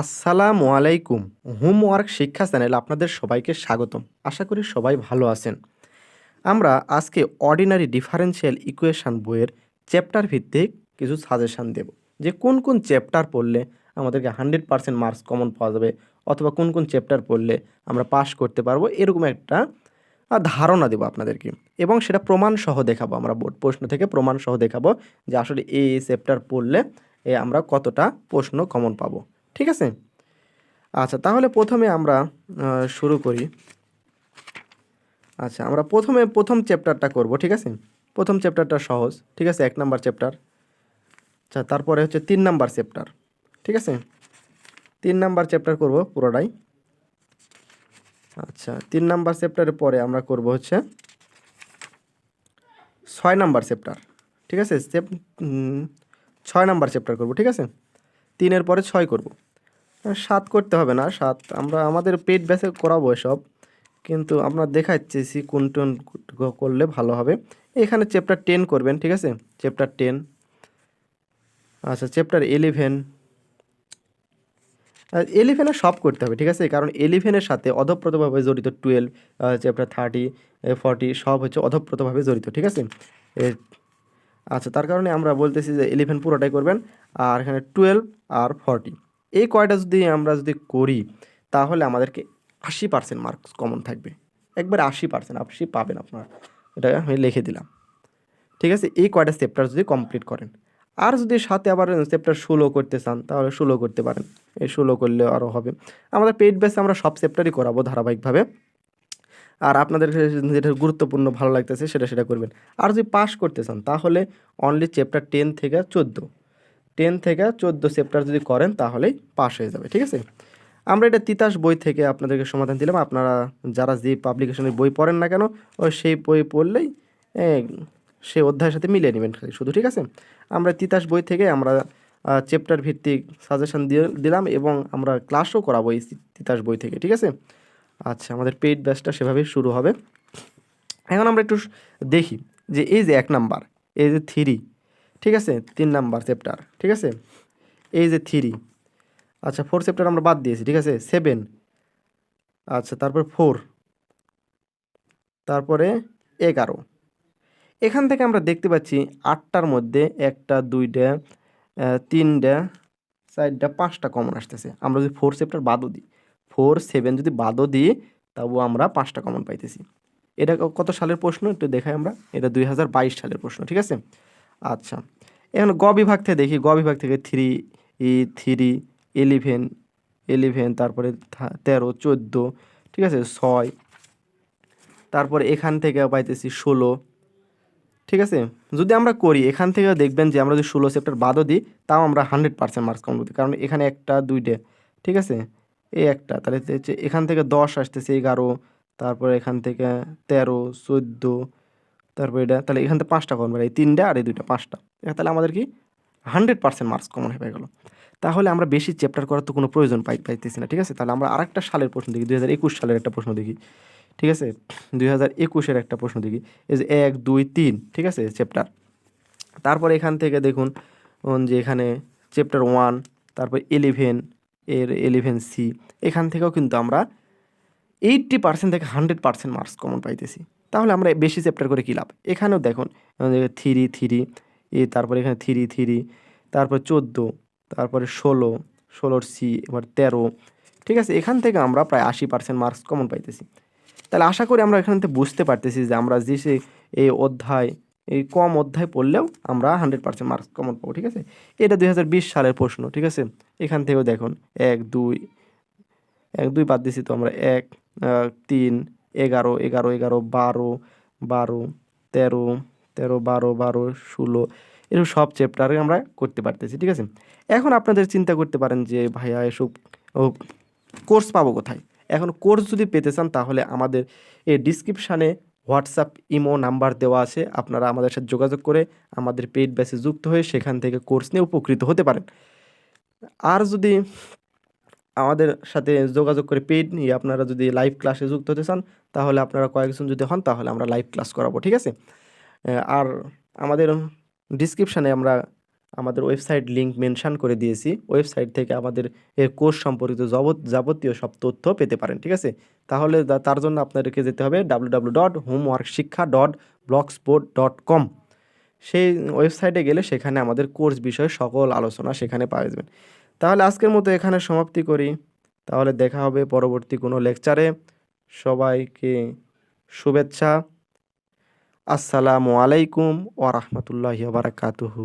আসসালামু আলাইকুম। হোমওয়ার্ক শিক্ষা চ্যানেল আপনাদের সবাইকে স্বাগতম। আশা করি সবাই ভালো আছেন। আমরা আজকে অর্ডিনারি ডিফারেন্সিয়াল ইকুয়েশান বইয়ের চ্যাপ্টার ভিত্তিক কিছু সাজেশান দেব। যে কোন কোন চ্যাপ্টার পড়লে আমাদেরকে হান্ড্রেড পার্সেন্ট মার্কস কমন পাওয়া যাবে, অথবা কোন কোন চ্যাপ্টার পড়লে আমরা পাস করতে পারব, এরকম একটা ধারণা দেবো আপনাদেরকে। এবং সেটা প্রমাণ সহ দেখাবো আমরা বোর্ড প্রশ্ন থেকে প্রমাণ সহ দেখাবো যে আসলে এই চ্যাপ্টার পড়লে আমরা কতটা প্রশ্ন কমন পাবো। ঠিক আছে? আচ্ছা তাহলে প্রথমে আমরা শুরু করি। আচ্ছা আমরা প্রথমে, প্রথম চ্যাপ্টারটা করব, ঠিক আছে? প্রথম চ্যাপ্টারটা সহজ, ঠিক আছে? এক নাম্বার চ্যাপ্টার। আচ্ছা তারপরে হচ্ছে তিন নাম্বার চ্যাপ্টার, ঠিক আছে? তিন নাম্বার চ্যাপ্টার করব পুরোটাই। আচ্ছা তিন নাম্বার চ্যাপ্টারের পরে আমরা করব হচ্ছে ছয় নাম্বার চ্যাপ্টার, ঠিক আছে? ছয় নাম্বার চ্যাপ্টার করব, ঠিক আছে? তিনের পরে ছয় করব। সাত করতে হবে না সাত আমরা, আমাদের পেট ব্যাসে করাবো এসব, কিন্তু আমরা দেখাচ্ছি কোন টোন করলে ভালো হবে। এখানে চ্যাপ্টার টেন করবেন, ঠিক আছে? চ্যাপ্টার টেন আচ্ছা চ্যাপ্টার ইলেভেন এলিভেনে সব করতে হবে, ঠিক আছে? কারণ এলিভেনের সাথে অধপ্রতভাবে জড়িত টুয়েলভ চ্যাপ্টার থার্টি ফর্টি সব হচ্ছে অধপ্রতভাবে জড়িত, ঠিক আছে? আচ্ছা তার কারণে আমরা বলতেছি যে ইলেভেন পুরোটাই করবেন, আর এখানে টুয়েলভ আর ফর্টি এই কয়টা যদি আমরা যদি করি, তাহলে আমাদেরকে আশি পার্সেন্ট মার্কস কমন থাকবে। একবারে আশি পার্সেন্ট আশি পাবেন আপনারা। এটা আমি লিখে দিলাম। ঠিক আছে? এই কয়টা চ্যাপ্টার যদি কমপ্লিট করেন। আর যদি সাথে আবার চ্যাপ্টার ষোলো করতে চান, তাহলে ষোলো করতে পারেন। এই ষোলো করলে আরও হবে। আমাদের পেইড বেসে আমরা সব চ্যাপ্টারই করাবো ধারাবাহিকভাবে। আর আপনাদের যেটা গুরুত্বপূর্ণ, ভালো লাগতেছে, সেটা সেটা করবেন। আর যদি পাস করতে চান, তাহলে অনলি চ্যাপ্টার টেন থেকে চোদ্দ। টেন থেকে চোদ্দ চ্যাপ্টার যদি করেন তাহলেই পাস হয়ে যাবে, ঠিক আছে? আমরা এটা তিতাস বই থেকে আপনাদেরকে সমাধান দিলাম। আপনারা যারা যে পাবলিকেশনের বই পড়েন না কেন, ওই সেই বই পড়লেই সেই অধ্যায়ের সাথে মিলিয়ে নেবেন শুধু, ঠিক আছে? আমরা তিতাস বই থেকে আমরা চ্যাপ্টার ভিত্তিক সাজেশন দিয়ে দিলাম এবং আমরা ক্লাসও করাবো এই তিতাস বই থেকে, ঠিক আছে? আচ্ছা আমাদের পেইড ব্যাচটা সেভাবেই শুরু হবে। এখন আমরা একটু দেখি যে এই যে এক নাম্বার, এই যে থ্রি ঠিক আছে? তিন নাম্বার চ্যাপ্টার ঠিক আছে? এই যে থ্রি আচ্ছা ফোর চ্যাপ্টার আমরা বাদ দিয়েছি, ঠিক আছে? সেভেন আচ্ছা তারপর ফোর তারপরে এগারো। এখান থেকে আমরা দেখতে পাচ্ছি আটটার মধ্যে একটা, দুইটা তিনটা, চারটা, পাঁচটা কমন আসতেছে। আমরা যদি ফোর চ্যাপ্টার বাদও দিই ফোর সেভেন যদি বাদও দিই তবুও আমরা পাঁচটা কমন পাইতেছি। এটা কত সালের প্রশ্ন? একটু দেখাই আমরা। এটা দুই হাজার বাইশ সালের প্রশ্ন, ঠিক আছে? আচ্ছা। এখন গ বিভাগ থেকে দেখি, গ বিভাগ থেকে three E three eleven eleven তারপরে তেরো, চোদ্দ, ঠিক আছে, ছয়। তারপরে এখান থেকে পাইতেছি ষোলো, ঠিক আছে? যদি আমরা করি, এখান থেকে দেখবেন যে আমরা যদি ষোলো চ্যাপ্টার বাদও দিই, তাও আমরা হান্ড্রেড পার্সেন্ট মার্কস কম করতে কারণ এখানে একটা, দুইটে, ঠিক আছে? এই একটা, তাহলে হচ্ছে এখান থেকে দশ আসতেছে এগারো, তারপরে এখান থেকে তেরো, চোদ্দ তারপরে এটা, তাহলে এখান থেকে পাঁচটা কমন এই তিনটা আর এই দুইটা, পাঁচটা। তাহলে আমাদের কি হান্ড্রেড পার্সেন্ট মার্কস কমন হয়ে গেলো। তাহলে আমরা বেশি চ্যাপ্টার করার তো কোনো প্রয়োজন পাই, পাইতেছি না, ঠিক আছে? তাহলে আমরা আরেকটা সালের প্রশ্ন দেখি, দুই হাজার একুশ সালের একটা প্রশ্ন দেখি, ঠিক আছে? দুই হাজার একুশের একটা প্রশ্ন দেখি, এই যে এক, দুই, তিন, ঠিক আছে চ্যাপ্টার তারপর এখান থেকে দেখুন যে এখানে চ্যাপ্টার ওয়ান তারপর ইলেভেন এর ইলেভেন সি এখান থেকেও কিন্তু আমরা এইট্টি পার্সেন্ট থেকে হান্ড্রেড পার্সেন্ট মার্কস কমন পাইতেছি। তাহলে আমরা বেশি চ্যাপ্টার করে কী লাভ? এখানেও দেখুন থ্রি থ্রি, এ, তারপরে এখানে থ্রি থ্রি, তারপর চোদ্দ, তারপরে ষোলো, ষোলোর সি, এবার তেরো, ঠিক আছে? এখান থেকে আমরা প্রায় আশি পার্সেন্ট মার্কস কমন পাইতেছি। তাহলে আশা করি আমরা এখান থেকে বুঝতে পারতেছি যে আমরা যে সে এই অধ্যায় এই কম অধ্যায় পড়লেও আমরা হান্ড্রেড পার্সেন্ট মার্কস কমন পাবো, ঠিক আছে? এটা দুই হাজার বিশ সালের প্রশ্ন, ঠিক আছে? এখান থেকেও দেখুন, এক, দুই এক, দুই বাদ দিছি তো আমরা, এক তিন এগারো এগারো এগারো, বারো বারো, তেরো তেরো, বারো বারো, ষোলো, এরকম সব চ্যাপ্টারে আমরা করতে পারতেছি, ঠিক আছে? এখন আপনাদের চিন্তা করতে পারেন যে, ভাইয়া, এসব কোর্স পাবো কোথায়? এখন কোর্স যদি পেতে চান, তাহলে আমাদের এই ডিসক্রিপশানে হোয়াটসঅ্যাপ ইমো নাম্বার দেওয়া আছে। আপনারা আমাদের সাথে যোগাযোগ করে আমাদের পেইড ব্যাচে যুক্ত হয়ে সেখান থেকে কোর্স নিয়ে উপকৃত হতে পারেন। আর যদি আমাদের সাথে যোগাযোগ করে পেইড নিয়ে আপনারা যদি লাইভ ক্লাসে যুক্ত হতে চান, তাহলে আপনারা কয়েকজন যদি হন, তাহলে আমরা লাইভ ক্লাস করাবো, ঠিক আছে? আর আমাদের ডিসক্রিপশানে আমরা আমাদের ওয়েবসাইট লিঙ্ক মেনশান করে দিয়েছি। ওয়েবসাইট থেকে আমাদের এর কোর্স সম্পর্কিত যাবত যাবতীয় সব তথ্য পেতে পারেন, ঠিক আছে? তাহলে তার জন্য আপনাদেরকে যেতে হবে W W dot homework Shiksha dot blogspot dot com সেই ওয়েবসাইটে গেলে সেখানে আমাদের কোর্স বিষয়ে সকল আলোচনা সেখানে পাওয়া যাবেন। তাহলে আজকের মতো এখানে সমাপ্তি করি। তাহলে দেখা হবে পরবর্তী কোনো লেকচারে সবাইকে শুভেচ্ছা। আসসালামু আলাইকুম ওয়া বারাকাতুহু।